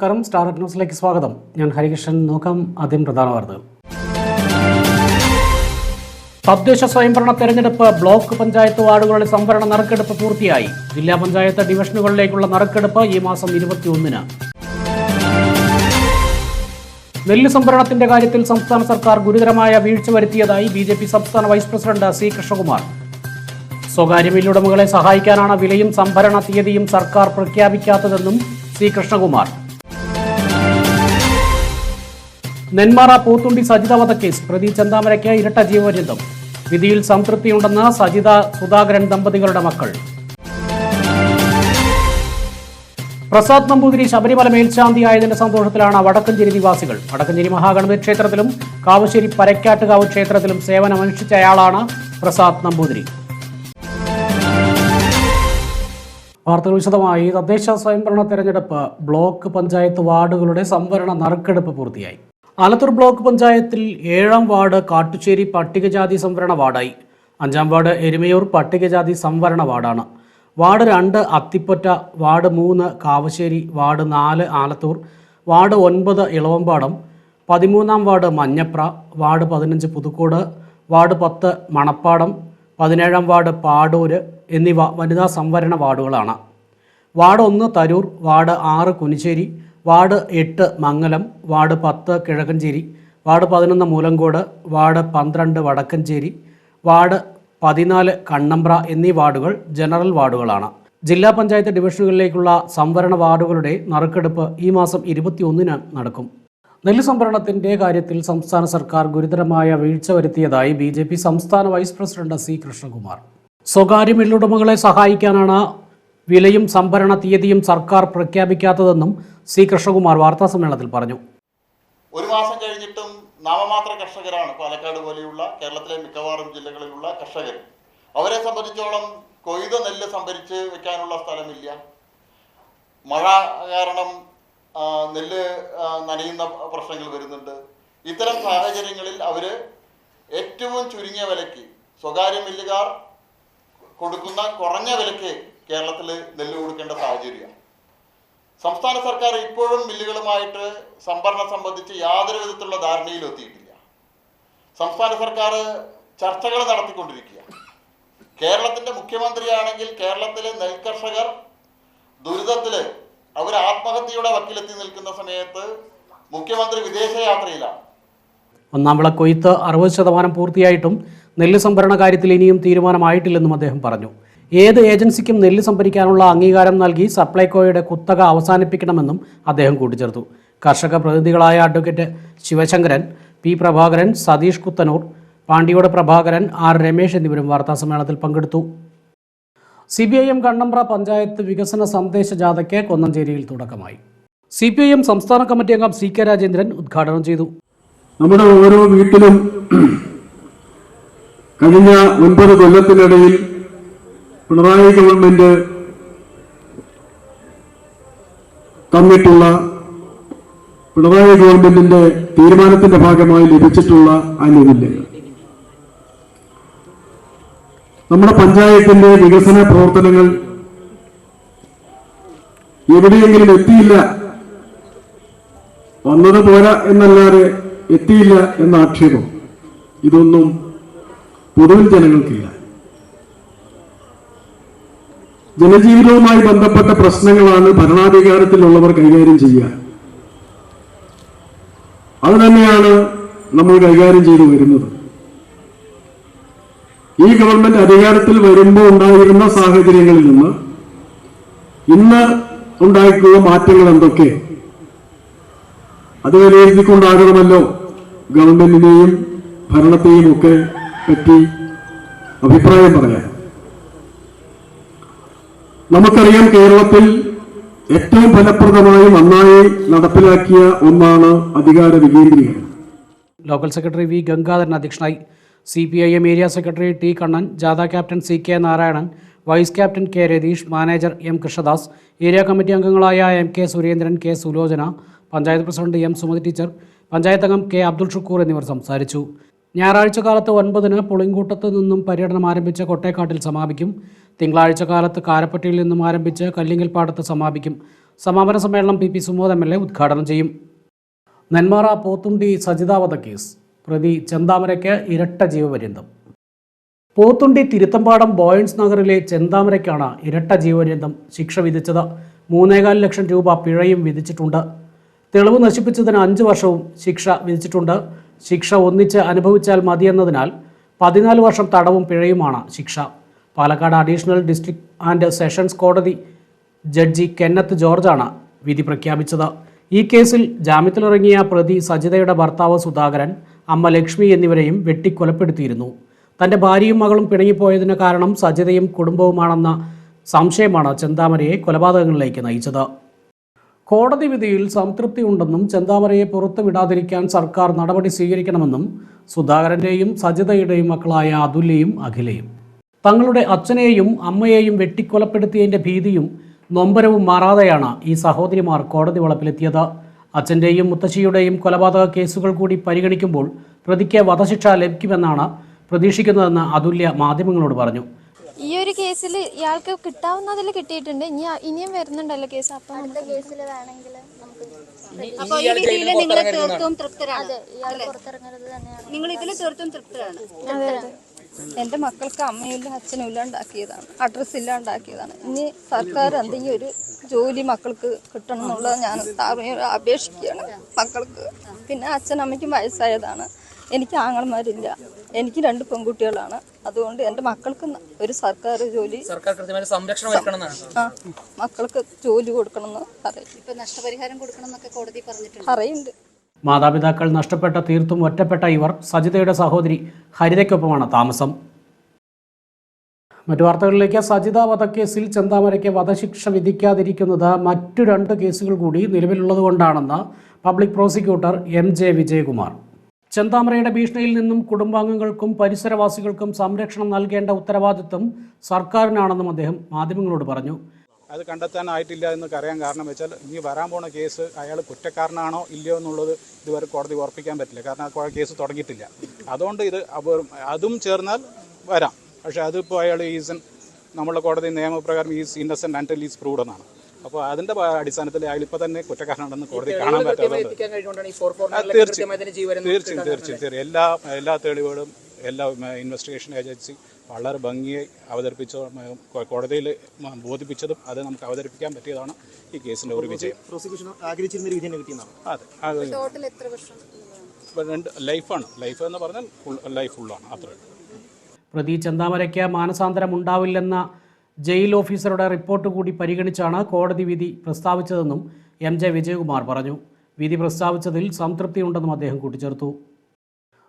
നമസ്കാരം. സ്റ്റാർ ന്യൂസിലേക്ക് സ്വാഗതം. ഞാൻ ഹരികൃഷ്ണൻ. നോക്കാം ആദ്യം പ്രധാന വാർത്തകൾ. തദ്ദേശ സ്വയംഭരണ തെരഞ്ഞെടുപ്പ് ബ്ലോക്ക് പഞ്ചായത്ത് വാർഡുകളുടെ സംവരണ നറുക്കെടുപ്പ് പൂർത്തിയായി. ജില്ലാ പഞ്ചായത്ത് ഡിവിഷനുകളിലേക്കുള്ള നറുക്കെടുപ്പ് ഈ മാസം ഇരുപത്തിയൊന്നിന്. നെല്ല് സംഭരണത്തിന്റെ കാര്യത്തിൽ സംസ്ഥാന സർക്കാർ ഗുരുതരമായ വീഴ്ച വരുത്തിയതായി ബി ജെ പി സംസ്ഥാന വൈസ് പ്രസിഡന്റ് സി കൃഷ്ണകുമാർ. സ്വകാര്യ മില്ലുടമകളെ സഹായിക്കാനാണ് വിലയും സംഭരണ തീയതിയും സർക്കാർ പ്രഖ്യാപിക്കാത്തതെന്നും സി കൃഷ്ണകുമാർ. നെന്മാറ പൂത്തുണ്ടി സജിത വധക്കേസ് പ്രതി ചന്താമരയ്ക്ക് ഇരട്ട ജീവപര്യന്തം. വിധിയിൽ സംതൃപ്തിയുണ്ടെന്ന് സജിത സുധാകരൻ ദമ്പതികളുടെ മക്കൾ. പ്രസാദ് നമ്പൂതിരി ശബരിമല മേൽശാന്തിയായതിന്റെ സന്തോഷത്തിലാണ് വടക്കഞ്ചേരി നിവാസികൾ. വടക്കഞ്ചേരി മഹാഗണപതി ക്ഷേത്രത്തിലും കാവശ്ശേരി പരക്കാട്ടുകാവ് ക്ഷേത്രത്തിലും സേവനമനുഷ്ഠിച്ചയാളാണ് പ്രസാദ് നമ്പൂതിരി. വാർത്തകൾ വിശദമായി. തദ്ദേശ സ്വയംഭരണ തെരഞ്ഞെടുപ്പ് ബ്ലോക്ക് പഞ്ചായത്ത് വാർഡുകളുടെ സംവരണ നറുക്കെടുപ്പ് പൂർത്തിയായി. ആലത്തൂർ ബ്ലോക്ക് പഞ്ചായത്തിൽ ഏഴാം വാർഡ് കാട്ടുശ്ശേരി പട്ടികജാതി സംവരണ വാർഡായി. അഞ്ചാം വാർഡ് എരുമയൂർ പട്ടികജാതി സംവരണ വാർഡാണ്. വാർഡ് രണ്ട് അത്തിപ്പറ്റ വാർഡ് മൂന്ന് കാവശ്ശേരി വാർഡ് നാല് ആലത്തൂർ വാർഡ് ഒൻപത് ഇളവമ്പാടം പതിമൂന്നാം വാർഡ് മഞ്ഞപ്ര വാർഡ് പതിനഞ്ച് പുതുക്കോട് വാർഡ് പത്ത് മണപ്പാടം പതിനേഴാം വാർഡ് പാടൂര് എന്നിവ വനിതാ സംവരണ വാർഡുകളാണ്. വാർഡ് ഒന്ന് തരൂർ വാർഡ് ആറ് കുനിശ്ശേരി വാർഡ് എട്ട് മംഗലം വാർഡ് പത്ത് കിഴക്കഞ്ചേരി വാർഡ് പതിനൊന്ന് മൂലങ്കോട് വാർഡ് പന്ത്രണ്ട് വടക്കഞ്ചേരി വാർഡ് പതിനാല് കണ്ണമ്പ്ര എന്നീ വാർഡുകൾ ജനറൽ വാർഡുകളാണ്. ജില്ലാ പഞ്ചായത്ത് ഡിവിഷനുകളിലേക്കുള്ള സംവരണ വാർഡുകളുടെ നറുക്കെടുപ്പ് ഈ മാസം ഇരുപത്തിയൊന്നിന് നടക്കും. നെല്ല് സംഭരണത്തിന്റെ കാര്യത്തിൽ സംസ്ഥാന സർക്കാർ ഗുരുതരമായ വീഴ്ച വരുത്തിയതായി ബി സംസ്ഥാന വൈസ് പ്രസിഡന്റ് സി കൃഷ്ണകുമാർ. സ്വകാര്യ മില്ലുടമകളെ സഹായിക്കാനാണ് വിലയും സംഭരണ തീയതിയും സർക്കാർ പ്രഖ്യാപിക്കാത്തതെന്നും സി കൃഷ്ണകുമാർ വാർത്താസമ്മേളനത്തിൽ പറഞ്ഞു. ഒരു മാസം കഴിഞ്ഞിട്ടും നാമമാത്ര കർഷകരാണ് പാലക്കാട് പോലെയുള്ള കേരളത്തിലെ മിക്കവാറും ജില്ലകളിലുള്ള കർഷകർ. അവരെ സംബന്ധിച്ചോളം കൊയ്ത നെല്ല് സംഭരിച്ച് വെക്കാനുള്ള സ്ഥലമില്ല. മഴ കാരണം നെല്ല് നനയുന്ന പ്രശ്നങ്ങൾ വരുന്നുണ്ട്. ഇത്തരം സാഹചര്യങ്ങളിൽ അവർ ഏറ്റവും ചുരുങ്ങിയ വിലയ്ക്ക് സ്വകാര്യ മില്ലുകാർ കൊടുക്കുന്ന കുറഞ്ഞ വിലയ്ക്ക് കേരളത്തിൽ നെല്ല് കൊടുക്കേണ്ട സാഹചര്യമാണ്. സംസ്ഥാന സർക്കാർ ഇപ്പോഴും മില്ലുകളുമായിട്ട് സംഭരണം സംബന്ധിച്ച് യാതൊരു വിധത്തിലുള്ള ധാരണയിലും എത്തിയിട്ടില്ല. സംസ്ഥാന സർക്കാർ ചർച്ചകൾ നടത്തിക്കൊണ്ടിരിക്കുക കേരളത്തിന്റെ മുഖ്യമന്ത്രിയാണെങ്കിൽ കേരളത്തിലെ നെൽകർഷകർ ദുരിതത്തിൽ അവർ ആത്മഹത്യയുടെ വക്കിലെത്തി നിൽക്കുന്ന സമയത്ത് മുഖ്യമന്ത്രി വിദേശയാത്രയിലാണ് ഒന്നാം വിള കൊയ്ത്ത് അറുപത് ശതമാനം പൂർത്തിയായിട്ടും നെല്ല് സംഭരണ കാര്യത്തിൽ ഇനിയും തീരുമാനമായിട്ടില്ലെന്നും അദ്ദേഹം പറഞ്ഞു. ഏത് ഏജൻസിക്കും നെല്ല് സംഭരിക്കാനുള്ള അംഗീകാരം നൽകി സപ്ലൈകോയുടെ കുത്തക അവസാനിപ്പിക്കണമെന്നും അദ്ദേഹം കൂട്ടിച്ചേർത്തു. കർഷക പ്രതിനിധികളായ അഡ്വക്കേറ്റ് ശിവശങ്കരൻ പി പ്രഭാകരൻ സതീഷ് കുത്തനൂർ പാണ്ടിയോട് പ്രഭാകരൻ ആർ രമേശ് എന്നിവരും വാർത്താസമ്മേളനത്തിൽ പങ്കെടുത്തു. C P I M Kannambra panchayat വികസന സന്ദേശ ജാഥയ്ക്ക് കൊന്നഞ്ചേരിയിൽ തുടക്കമായി. സി പി ഐ എം സംസ്ഥാന കമ്മിറ്റി അംഗം സി കെ രാജേന്ദ്രൻ ഉദ്ഘാടനം ചെയ്തു. നമ്മുടെ ഓരോ വീട്ടിലും കഴിഞ്ഞ ഒൻപത് കൊല്ലത്തിനിടയിൽ പിണറായി ഗവൺമെന്റ് തന്നിട്ടുള്ള പിണറായി ഗവൺമെന്റിന്റെ തീരുമാനത്തിന്റെ ഭാഗമായി ലഭിച്ചിട്ടുള്ള ആനുകൂല്യങ്ങൾ. നമ്മുടെ പഞ്ചായത്തിന്റെ വികസന പ്രവർത്തനങ്ങൾ എവിടെയെങ്കിലും എത്തിയില്ല. വന്നത് പോരാ എന്നല്ലാതെ എത്തിയില്ല എന്ന ആക്ഷേപം. ഇതൊന്നും പൊതുവിൽ ജനങ്ങൾക്കില്ല. ജനജീവിതവുമായി ബന്ധപ്പെട്ട പ്രശ്നങ്ങളാണ് ഭരണാധികാരത്തിലുള്ളവർ കൈകാര്യം ചെയ്യുക. അത് തന്നെയാണ് നമ്മൾ കൈകാര്യം ചെയ്തു വരുന്നത്. ഈ ഗവൺമെന്റ് അധികാരത്തിൽ വരുമ്പോൾ ഉണ്ടായിരുന്ന സാഹചര്യങ്ങളിൽ നിന്ന് ഇന്ന് ഉണ്ടായിട്ടുള്ള മാറ്റങ്ങൾ എന്തൊക്കെ? അത് വിലയിരുത്തിക്കൊണ്ടാകണമല്ലോ ഗവൺമെന്റിനെയും ഭരണത്തെയും ഒക്കെ പറ്റി അഭിപ്രായം പറയാൻ. നമുക്കറിയാം കേരളത്തിൽ ഏറ്റവും ഫലപ്രദമായി നന്നായി നടപ്പിലാക്കിയ ഒന്നാണ് അധികാര വികേന്ദ്രീകരണം. ലോക്കൽ സെക്രട്ടറി വി ഗംഗാധരൻ അധ്യക്ഷനായി. C P I M area secretary T Kannan ജാഥ captain C K Narayanan vice captain K Ratheesh manager M Krishnadas area committee അംഗങ്ങളായ M K Surendran K Sulochana panchayat president M Sumathi teacher panchayat അംഗം K Abdul Shukkur എന്നിവർ സംസാരിച്ചു. ഞായറാഴ്ച കാലത്ത് ഒൻപതിന് പുളിങ്കൂട്ടത്ത് നിന്നും പര്യടനം ആരംഭിച്ച കൊട്ടേക്കാട്ടിൽ സമാപിക്കും. തിങ്കളാഴ്ച കാലത്ത് കാരപ്പട്ടിയിൽ നിന്നും ആരംഭിച്ച് കല്ലിങ്ങൽ പാടത്ത് സമാപിക്കും. സമാപന സമ്മേളനം P P Sumod M L A ഉദ്ഘാടനം ചെയ്യും. നെന്മാറ പോത്തുണ്ടി സജിതാവധ കേസ്. പ്രതി ചെന്താമരയ്ക്ക് ഇരട്ട ജീവപര്യന്തം. പോത്തുണ്ടി തിരുത്തമ്പാടം ബോയൻസ് നഗറിലെ ചെന്താമരയ്ക്കാണ് ഇരട്ട ജീവപര്യന്തം ശിക്ഷ വിധിച്ചത്. മൂന്നേകാൽ ലക്ഷം രൂപ പിഴയും വിധിച്ചിട്ടുണ്ട്. തെളിവ് നശിപ്പിച്ചതിന് അഞ്ച് വർഷവും ശിക്ഷ വിധിച്ചിട്ടുണ്ട്. ശിക്ഷ ഒന്നിച്ച് അനുഭവിച്ചാൽ മതിയെന്നതിനാൽ പതിനാല് വർഷം തടവും പിഴയുമാണ് ശിക്ഷ. Palakkad additional district and sessions കോടതി ജഡ്ജി കെന്നത്ത് ജോർജാണ് വിധി പ്രഖ്യാപിച്ചത്. ഈ കേസിൽ ജാമ്യത്തിലിറങ്ങിയ പ്രതി സജിതയുടെ ഭർത്താവ് സുധാകരൻ അമ്മ ലക്ഷ്മി എന്നിവരെയും വെട്ടിക്കൊലപ്പെടുത്തിയിരുന്നു. തന്റെ ഭാര്യയും മകളും പിണങ്ങിപ്പോയതിന് കാരണം സജിതയും കുടുംബവുമാണെന്ന സംശയമാണ് ചെന്താമരയെ കൊലപാതകങ്ങളിലേക്ക് നയിച്ചത്. കോടതി വിധിയിൽ സംതൃപ്തി ഉണ്ടെന്നും ചെന്താമരയെ പുറത്തു വിടാതിരിക്കാൻ സർക്കാർ നടപടി സ്വീകരിക്കണമെന്നും സുധാകരന്റെയും സജിതയുടെയും മക്കളായ അതുല്യയും അഖിലയും തങ്ങളുടെ അച്ഛനെയും അമ്മയെയും വെട്ടിക്കൊലപ്പെടുത്തിയതിന്റെ ഭീതിയും നൊമ്പരവും മാറാതെയാണ് ഈ സഹോദരിമാർ കോടതി വളപ്പിലെത്തിയത്. അച്ഛന്റെയും മുത്തശ്ശിയുടെയും കൊലപാതക കേസുകൾ കൂടി പരിഗണിക്കുമ്പോൾ പ്രതിക്ക് വധശിക്ഷ ലഭിക്കുമെന്നാണ് പ്രതീക്ഷിക്കുന്നതെന്ന് അതുല്യ മാധ്യമങ്ങളോട് പറഞ്ഞു. ഈ ഒരു കേസിൽ ഇയാൾക്ക് കിട്ടാവുന്നതിൽ കിട്ടിയിട്ടുണ്ട്. ഇനി ഇനിയും വരുന്നുണ്ടല്ലോ കേസ്. അപ്പം അടുത്ത കേസിൽ വേണമെങ്കിൽ അപ്പൊ ഈ വിധിയിൽ നിങ്ങൾ തീർത്തും തൃപ്തരാണ് നിങ്ങൾ ഇതിൽ തീർത്തും തൃപ്തരാണ്. എന്റെ മക്കൾക്ക് അമ്മയില്ല അച്ഛനും ഇല്ല ഉണ്ടാക്കിയതാണ്. അഡ്രസ്സ് ഇല്ല ഉണ്ടാക്കിയതാണ്. ഇനി സർക്കാർ എന്തെങ്കിലും ഒരു ജോലി മക്കൾക്ക് കിട്ടണം എന്നുള്ളത് ഞാൻ അപേക്ഷിക്കുകയാണ് മക്കൾക്ക്. പിന്നെ അച്ഛനമ്മയ്ക്കും വയസ്സായതാണ്. എനിക്ക് ആങ്ങളമാരില്ല. എനിക്ക് രണ്ട് പെൺകുട്ടികളാണ്. അതുകൊണ്ട് എന്റെ മക്കൾക്ക് ഒരു സർക്കാർ ജോലി സർക്കാർ കൃത്യമായ സംരക്ഷണം ആ മക്കൾക്ക് ജോലി കൊടുക്കണമെന്ന് പറയും. ഇപ്പൊ നഷ്ടപരിഹാരം കൊടുക്കണം എന്നൊക്കെ കോടതി പറഞ്ഞിട്ടുണ്ട്. പറയുന്നുണ്ട്. മാതാപിതാക്കൾ നഷ്ടപ്പെട്ട തീർത്തും ഒറ്റപ്പെട്ട ഇവർ സജിതയുടെ സഹോദരി ഹരിതയ്ക്കൊപ്പമാണ് താമസം. മറ്റു വാർത്തകളിലേക്ക് സജിത വധക്കേസിൽ ചെന്താമരയ്ക്ക് വധശിക്ഷ വിധിക്കാതിരിക്കുന്നത് മറ്റു രണ്ട് കേസുകൾ കൂടി നിലവിലുള്ളതുകൊണ്ടാണെന്ന് public prosecutor M J Vijayakumar. ചെന്താമരയുടെ ഭീഷണിയിൽ നിന്നും കുടുംബാംഗങ്ങൾക്കും പരിസരവാസികൾക്കും സംരക്ഷണം നൽകേണ്ട ഉത്തരവാദിത്വം സർക്കാരിനാണെന്നും അദ്ദേഹം മാധ്യമങ്ങളോട് പറഞ്ഞു. അത് കണ്ടെത്താനായിട്ടില്ല എന്ന് അറിയാൻ കാരണം വെച്ചാൽ ഇനി വരാൻ പോണ കേസ് അയാൾ കുറ്റക്കാരനാണോ ഇല്ലയോ എന്നുള്ളത് ഇതുവരെ കോടതി ഉറപ്പിക്കാൻ പറ്റില്ല. കാരണം ആ കേസ് തുടങ്ങിയിട്ടില്ല. അതുകൊണ്ട് ഇത് അതും ചേർന്നാൽ വരാം. പക്ഷേ അതിപ്പോൾ അയാൾ ഈസൻ നമ്മളെ കോടതി നിയമപ്രകാരം is innocent and is proved എന്നാണ്. അപ്പോൾ അതിന്റെ അടിസ്ഥാനത്തിൽ അയാൾ ഇപ്പോൾ തന്നെ കുറ്റക്കാരനാണെന്ന് കോടതി കാണാൻ തീർച്ചയായും. തീർച്ചയായും തീർച്ചയായും. തീർച്ചയായും. എല്ലാ എല്ലാ തെളിവുകളും എല്ലാ ഇൻവെസ്റ്റിഗേഷൻ ഏജൻസി വളരെ ഭംഗിയായി അവതരിപ്പിച്ച കോടതിയിൽ ബോധിപ്പിച്ചതും അത് നമുക്ക് അവതരിപ്പിക്കാൻ പറ്റിയതാണ് ഈ കേസിന്റെ ഒരു വിജയം. അതെ. രണ്ട് ലൈഫാണ്. ലൈഫ് എന്ന് പറഞ്ഞാൽ ഫുൾ ലൈഫ് ഫുള്ളാണ്. അത്രേ പ്രതി ചന്ദാമരയ്ക്ക് മാനസാന്തരം ഉണ്ടാവില്ലെന്ന ജയിൽ ഓഫീസറുടെ റിപ്പോർട്ട് കൂടി പരിഗണിച്ചാണ് കോടതി വിധി പ്രസ്താവിച്ചതെന്നും എം ജെ വിജയകുമാർ പറഞ്ഞു. വിധി പ്രസ്താവിച്ചതിൽ സംതൃപ്തിയുണ്ടെന്നും അദ്ദേഹം കൂട്ടിച്ചേർത്തു.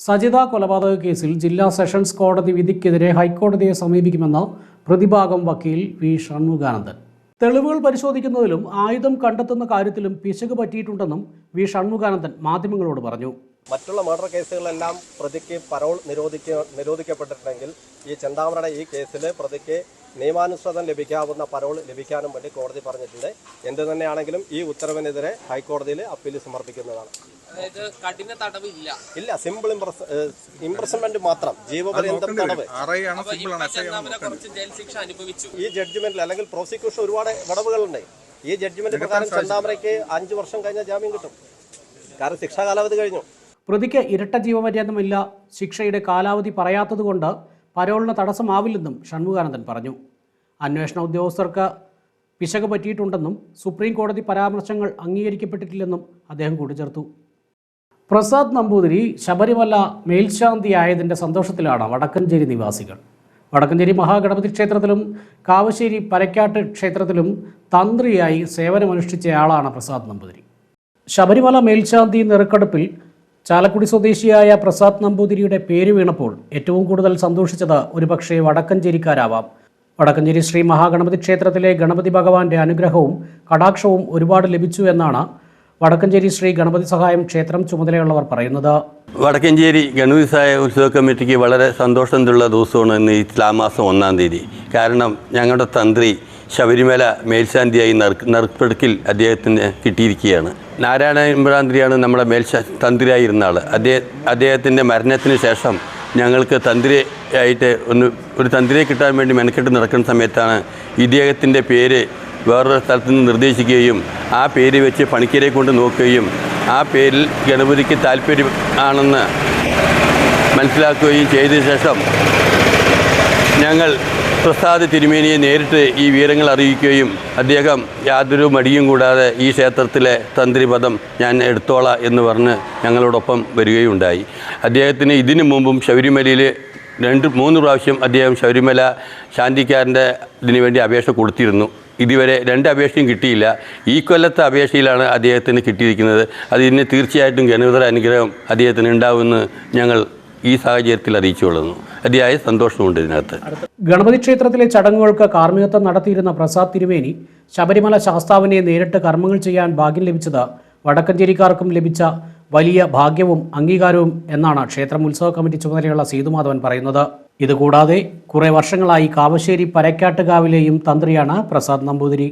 സജിത കൊലപാതക കേസിൽ ജില്ലാ സെഷൻസ് കോടതി വിധിക്കെതിരെ ഹൈക്കോടതിയെ സമീപിക്കുമെന്ന് പ്രതിഭാഗം വക്കീൽ വി. ഷൺമുഖാനന്ദൻ. തെളിവുകൾ പരിശോധിക്കുന്നതിലും ആയുധം കണ്ടെത്തുന്ന കാര്യത്തിലും പിശക് പറ്റിയിട്ടുണ്ടെന്നും വി. ഷൺമുഖാനന്ദൻ മാധ്യമങ്ങളോട് പറഞ്ഞു. മറ്റുള്ള മർഡർ കേസുകളെല്ലാം പ്രതിക്ക് പരോൾ നിരോധിക്ക നിരോധിക്കപ്പെട്ടിട്ടുണ്ടെങ്കിൽ ഈ ചെന്താമരയുടെ ഈ കേസിൽ പ്രതിക്ക് നിയമാനുസൃതം ലഭിക്കാവുന്ന പരോൾ ലഭിക്കാനും വേണ്ടി കോടതി പറഞ്ഞിട്ടുണ്ട്. എന്ത് തന്നെയാണെങ്കിലും ഈ ഉത്തരവിനെതിരെ ഹൈക്കോടതിയിൽ അപ്പീൽ സമർപ്പിക്കുന്നതാണ്. ഇല്ല സിമ്പിൾ ഇംപ്രസൺമെന്റ് മാത്രം. ജീവപര്യന്തം തടവ്. ഈ ജഡ്ജ്മെന്റിൽ അല്ലെങ്കിൽ പ്രോസിക്യൂഷൻ ഒരുപാട് വിടവുകളുണ്ട് ഈ ജഡ്ജ്മെന്റ് പ്രകാരം ചെന്താമരയ്ക്ക് അഞ്ചു വർഷം കഴിഞ്ഞ ജാമ്യം കിട്ടും. കാരണം ശിക്ഷാ കാലാവധി കഴിഞ്ഞു. പ്രതിക്ക് ഇരട്ട ജീവപര്യന്തമില്ല. ശിക്ഷയുടെ കാലാവധി പറയാത്തതുകൊണ്ട് പരോളിന് തടസ്സമാവില്ലെന്നും ഷൺമുഖാനന്ദൻ പറഞ്ഞു. അന്വേഷണ ഉദ്യോഗസ്ഥർക്ക് പിശക് പറ്റിയിട്ടുണ്ടെന്നും സുപ്രീം കോടതി പരാമർശങ്ങൾ അംഗീകരിക്കപ്പെട്ടിട്ടില്ലെന്നും അദ്ദേഹം കൂട്ടിച്ചേർത്തു. പ്രസാദ് നമ്പൂതിരി ശബരിമല മേൽശാന്തി മേൽശാന്തിയായതിന്റെ സന്തോഷത്തിലാണ് വടക്കഞ്ചേരി നിവാസികൾ. വടക്കഞ്ചേരി മഹാഗണപതി ക്ഷേത്രത്തിലും കാവശ്ശേരി പരക്കാട്ട് ക്ഷേത്രത്തിലും തന്ത്രിയായി സേവനമനുഷ്ഠിച്ചയാളാണ് പ്രസാദ് നമ്പൂതിരി. ശബരിമല മേൽശാന്തി നെറുക്കെടുപ്പിൽ ചാലക്കുടി സ്വദേശിയായ പ്രസാദ് നമ്പൂതിരിയുടെ പേര് വീണപ്പോൾ ഏറ്റവും കൂടുതൽ സന്തോഷിച്ചത് ഒരുപക്ഷെ വടക്കഞ്ചേരിക്കാരാവാം. വടക്കഞ്ചേരി ശ്രീ മഹാഗണപതി ക്ഷേത്രത്തിലെ ഗണപതി ഭഗവാന്റെ അനുഗ്രഹവും കടാക്ഷവും ഒരുപാട് ലഭിച്ചു എന്നാണ് വടക്കഞ്ചേരി ശ്രീ ഗണപതി സഹായം ക്ഷേത്രം ചുമതലയുള്ളവർ പറയുന്നത്. വടക്കഞ്ചേരി ഗണപതി സഹായ ഉത്സവ കമ്മിറ്റിക്ക് വളരെ സന്തോഷമുള്ള ദിവസമാണ് ഇന്ന് തുലാ മാസം ഒന്നാം തീയതി. കാരണം ഞങ്ങളുടെ തന്ത്രി ശബരിമല മേൽശാന്തിയായി നറുക്ക് നറുക്കെടുക്കിൽ അദ്ദേഹത്തിന് കിട്ടിയിരിക്കുകയാണ്. നാരായണ ഇമ്പ്രാന്തിരിയാണ് നമ്മുടെ മേൽശാ തന്ത്രിയായിരുന്ന ആൾ അദ്ദേഹം അദ്ദേഹത്തിന്റെ മരണത്തിന് ശേഷം ഞങ്ങൾക്ക് തന്ത്രി ആയിട്ട് ഒന്ന് ഒരു തന്ത്രിയെ കിട്ടാൻ വേണ്ടി മെനക്കെട്ട് നടക്കുന്ന സമയത്താണ് ഇദ്ദേഹത്തിന്റെ പേര് വേറൊരു സ്ഥലത്ത് നിന്ന് നിർദ്ദേശിക്കുകയും ആ പേര് വെച്ച് പണിക്കരെ കൊണ്ട് നോക്കുകയും ആ പേരിൽ ഗണപതിക്ക് താല്പര്യം ആണെന്ന് മനസ്സിലാക്കുകയും ചെയ്ത ശേഷം ഞങ്ങൾ പ്രസാദ് തിരുമേനിയെ നേരിട്ട് ഈ വിവരങ്ങൾ അറിയിക്കുകയും അദ്ദേഹം യാതൊരു മടിയും കൂടാതെ ഈ ക്ഷേത്രത്തിലെ തന്ത്രിപദം ഞാൻ എടുത്തോളാം എന്ന് പറഞ്ഞ് ഞങ്ങളോടൊപ്പം വരികയുണ്ടായി. അദ്ദേഹത്തിന് ഇതിനു മുമ്പും ശബരിമലയിൽ രണ്ട് മൂന്ന് പ്രാവശ്യം അദ്ദേഹം ശബരിമല ശാന്തിക്കാരന്റെ ഇതിനു വേണ്ടി അപേക്ഷ കൊടുത്തിരുന്നു. ഇതുവരെ രണ്ട് അപേക്ഷയും കിട്ടിയില്ല. ഈ കൊല്ലത്തെ അപേക്ഷയിലാണ് അദ്ദേഹത്തിന് കിട്ടിയിരിക്കുന്നത്. അതിന് തീർച്ചയായിട്ടും ഗണവിതര അനുഗ്രഹം അദ്ദേഹത്തിന് ഉണ്ടാവുമെന്ന് ഞങ്ങൾ ഈ സാഹചര്യത്തിൽ അറിയിച്ചുകൊള്ളുന്നു അതിയായ സന്തോഷമുണ്ട് ഇതിനകത്ത്. ഗണപതി ക്ഷേത്രത്തിലെ ചടങ്ങുകൾക്ക് കാർമ്മികത്വം നടത്തിയിരുന്ന പ്രസാദ് തിരുമേനി ശബരിമല ശാസ്താവിനെ നേരിട്ട് കർമ്മങ്ങൾ ചെയ്യാൻ ഭാഗ്യം ലഭിച്ചത് വടക്കഞ്ചേരിക്കാർക്കും ലഭിച്ച വലിയ ഭാഗ്യവും അംഗീകാരവും എന്നാണ് ക്ഷേത്രം ഉത്സവ കമ്മിറ്റി ചുമതലയുള്ള സീതുമാധവൻ പറയുന്നത്. ഇതുകൂടാതെ കുറെ വർഷങ്ങളായി കാവശ്ശേരി പരക്കാട്ടുകാവിലെയും തന്ത്രിയാണ് പ്രസാദ് നമ്പൂതിരി.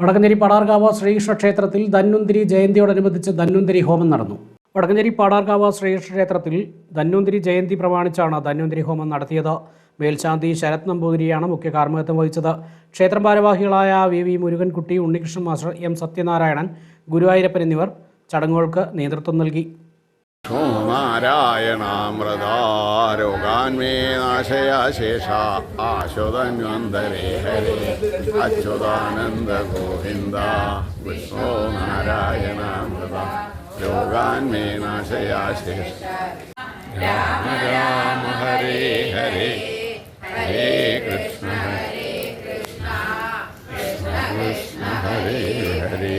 വടക്കഞ്ചേരി പടാർകാവ് ശ്രീകൃഷ്ണ ക്ഷേത്രത്തിൽ ധന്വന്തിരി ജയന്തിയോടനുബന്ധിച്ച് ധന്വന്തിരി ഹോമം നടന്നു. വടക്കഞ്ചേരി പാടാർകാവ് ശ്രീകൃഷ്ണ ക്ഷേത്രത്തിൽ ധന്വന്തിരി ജയന്തി പ്രമാണിച്ചാണ് ധന്വന്തിരി ഹോമം നടത്തിയത്. മേൽശാന്തി ശരത് നമ്പൂതിരിയാണ് മുഖ്യ കാർമ്മികത്വം വഹിച്ചത്. ക്ഷേത്രം ഭാരവാഹികളായ V V Murukankutty Unnikrishnan master M Sathyanarayanan Guruvayurappan എന്നിവർ ചടങ്ങുകൾക്ക് നേതൃത്വം നൽകി. രോഗാൻമേ നാശയാശേഷ ആശുതന്വന്തരേ ഹരേ അച്യുതാനന്ദ ഗോവിന്ദ വിഷ്ണു നാരായണാമൃത രോഗാൻമേ നാശയാശേഷ രാമ രാമ ഹരേ ഹരേ ഹരേ കൃഷ്ണ. ഹരേ കൃഷ്ണ. കൃഷ്ണ. ഹരേ ഹരേ.